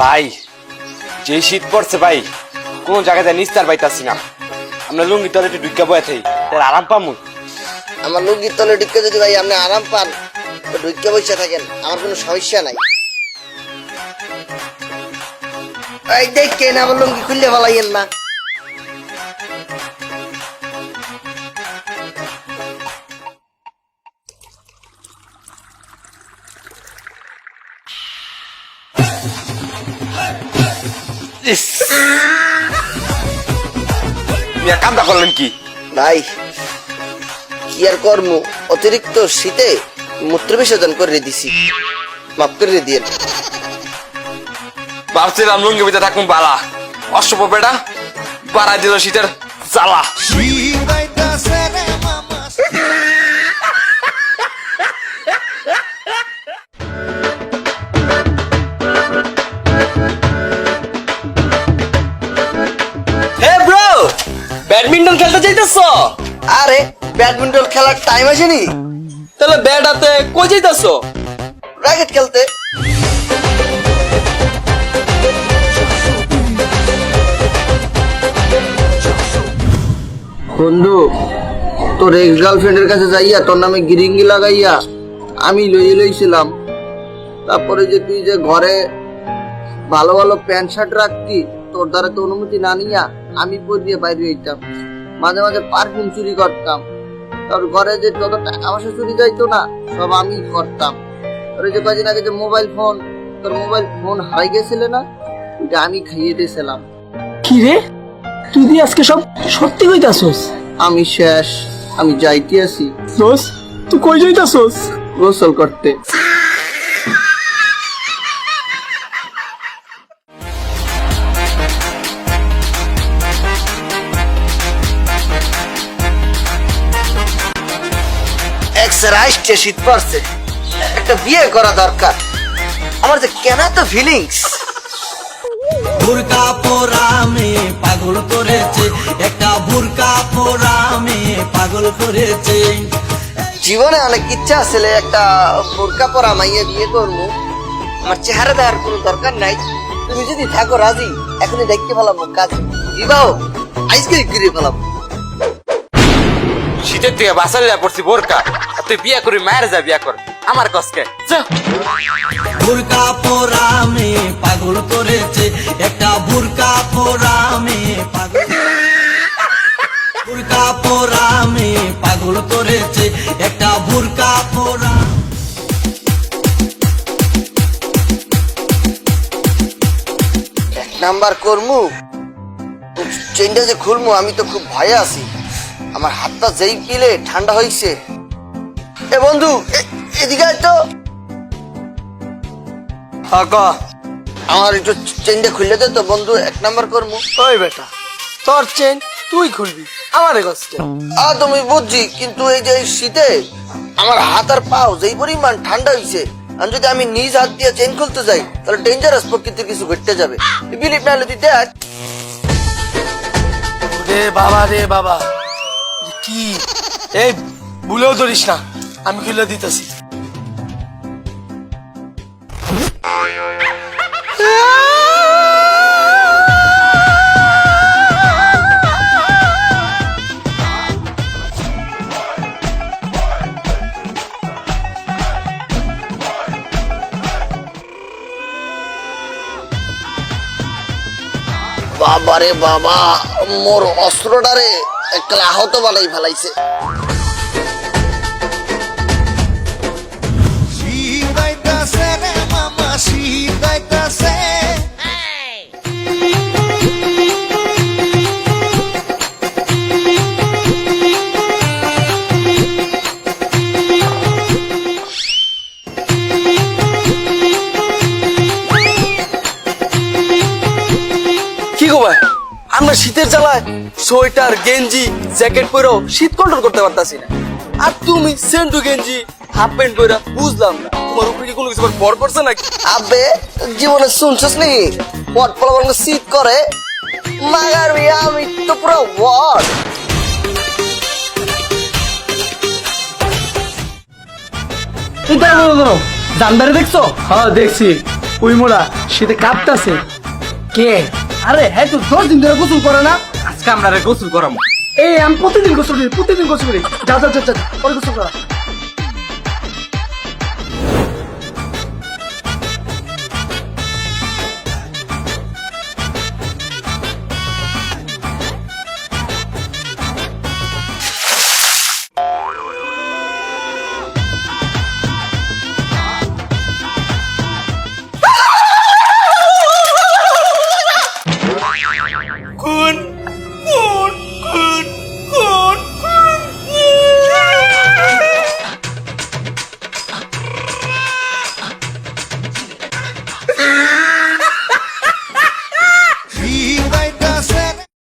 ভাই যে শীত পড়ছে ভাই, কোন জায়গায় নিস্তার পাইতাছি না। আমরা লুঙ্গি তলে একটু ঢুকা বয়ে থাই তার আরাম পামু? আমার লুঙ্গির তলে ঢুকে যদি ভাই আপনি আরাম পান ঢুকে বসে থাকেন, আমার কোনো সমস্যা নাই। এই দেখেন, আমার লুঙ্গি খুললে ভালাইয়েন না। ইস! কামটা করলেন কি? ভাই কি আর কর্ম? অতিরিক্ত শীতে মূত্র বিসর্জন করে দিছি। মাফ করে দিয়ে ভাবছিলাম লুঙ্গি ভিতরে থাকুন বালা। অষ্টপ বেটা বাড়া দিল শীতের জ্বালা। ব্যাডমিন্টন খেলতে চাইতেছ আরে ব্যাডমিন্টন খেলার টাইম আসেনি। তাহলে ব্যাট হাতে কই যাইতেছ? র্যাকেট খেলতে। বন্ধু তোর এক্স গার্লফ্রেন্ডের কাছে যাইয়া তোর নামে গিরিঙ্গি লাগাইয়া আমি লইয়ে লইছিলাম। তারপরে যে তুই যে ঘরে ভালো ভালো প্যান্ট শার্ট রাখতি তোর দ্বারা তো অনুমতি না নিয়া আমি পর দিয়ে বাইরে হইতাম মাঝে মাঝে পারফিউম চুরি করতাম। তোর ঘরে যে যত টাকা পয়সা চুরি যাইতো না সব আমি করতাম। তোর যে কদিন আগে যে মোবাইল ফোন তোর মোবাইল ফোন হারাই গেছিলে না? ওইটা আমি খাইয়ে দিয়েছিলাম। কি রে? তুই আজকে সব সত্যি কইতাছস আমি শেষ আমি যাইতে আছি দোস তুই কই যাইতাছস? গোসল করতে। রাষ্ট্রে শীত পড়ছে একটা বিয়ে করা দরকার। আমার যে কেন তো ফিলিংস বুরকা পোরামে পাগল করেছে একটা বুরকা পোরামে পাগল করেছে। জীবনে অনেক ইচ্ছা আছে একটা বোরকা পরা মাইয়া বিয়ে করব। আমার চেহারা দেওয়ার কোনো দরকার নাই। তুমি যদি থাকো রাজি এখনই দেখতে পেলাম কাজ। বিবাহ আইসক্রিম কিনে পেলাম। শীতের থেকে বাসালে পড়ছি বোরকা। তুই বিয়া করি মায়ের যা বিয়া কর। আমার কসকে। বুরকা পোরামে পাগল করেছে একটা বুরকা পোরামে পাগল বুরকা পোরামে পাগল করেছে একটা বুরকা পোরা নাম্বার করমু? চেনটা যে খুলমু আমি তো খুব ভয়ে আছি। আমার হাতটা যেই পিলে ঠান্ডা হইছে। এ বন্ধু এদিকে তো। আমার একটু চেনটা খুললে দে তো বন্ধু এক নাম্বার করমু। ওই বেটা তোর চেন তুই খুলবি আমারে কষ্ট আ তুমি বুঝছি কিন্তু এই যে শীতে আমার হাত আর পাও যেই পরিমাণ ঠান্ডা হইছে আর যদি আমি নিজ হাত দিয়ে চেন খুলতে যাই তাহলে ডেঞ্জারাস প্রকৃতির কিছু ঘটতে যাবে। বিলিপ নাহলে তুই দেখ রে বাবা রে বাবা কি? এই ভুলেও ধরিস না। আমি খুলে দিতেছি। বাবারে বাবা মোর অস্ত্রটারে একটা আহত বানাই ফেলাইছে। আমরা শীতের জ্বালায় সোয়েটার গেঞ্জি জ্যাকেট পরেও শীত কন্ট্রোল করতে পারতাছি না। আর তুমি সেন্টু গেঞ্জি হাফ প্যান্ট পরে বুঝলাম না। তোমার উপরে কি কোনো কিছু নাকি? আবে জীবনে শুনছিস নি? পট পলাবঙ্গ শীত করে। মাগার আমি তো পুরো ওয়ার্ড। দেখছ? হ্যাঁ দেখছি। ওই মোরা শীতে কাঁপতাছে। কে? আরে হ্যাঁ তো দশ দিন ধরে গোসল করে না? আজকে আমরা গোসল করাম। এই আমি প্রতিদিন গোসল করি প্রতিদিন গোসল করি। যা যা যা যা, গোসল করা।